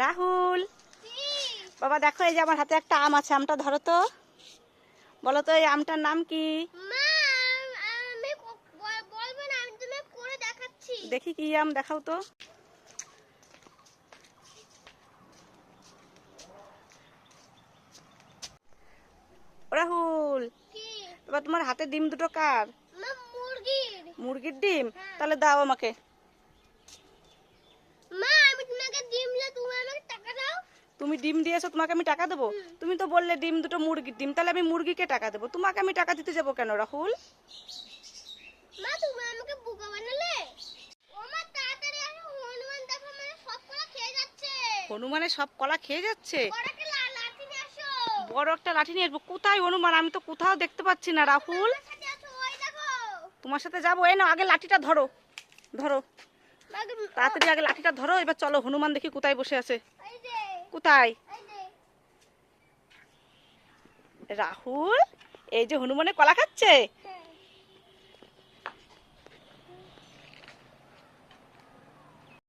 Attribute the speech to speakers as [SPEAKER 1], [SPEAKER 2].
[SPEAKER 1] রাহুল। বাবা দেখো এই যে আমার হাতে একটা আম আছে আমটা ধরো তো। বলো তো এই আমটার নাম কি? দেখি কি আম দেখাও তো। রাহুল এবার তোমার হাতে ডিম দুটো কার?
[SPEAKER 2] মুরগির।
[SPEAKER 1] মুরগির ডিম? তাহলে দাও আমাকে
[SPEAKER 2] মা আমি তোমাকে ডিম দিলে তুমি আমাকে টাকা দাও
[SPEAKER 1] তুমি ডিম দিয়েছ তোমাকে আমি টাকা দেবো? তুমি তো বললে ডিম দুটো মুরগির ডিম তাহলে আমি মুরগিকে টাকা দেবো। তোমাকে আমি টাকা দিতে যাব কেন রাহুল?
[SPEAKER 2] মা তুমি আমাকে বোকা বানালে? ও মা তাড়াতাড়ি আসো হনুমান দেখো মানে সব কলা খেয়ে যাচ্ছে।
[SPEAKER 1] হনুমানের সব কলা খেয়ে যাচ্ছে? বড় একটা লাঠি নিয়ে আসব। কোথায় হনুমান? আমি তো কোথাও দেখতে পাচ্ছি না রাহুল। তোমার সাথে যাব এই না আগে লাঠিটা ধরো ধরো। তাড়াতাড়ি আগে লাঠিটা ধরো এবার চলো হনুমান দেখি কোথায় বসে আছে। কোথায় রাহুল এই যে হনুমানের কলা খাচ্ছে।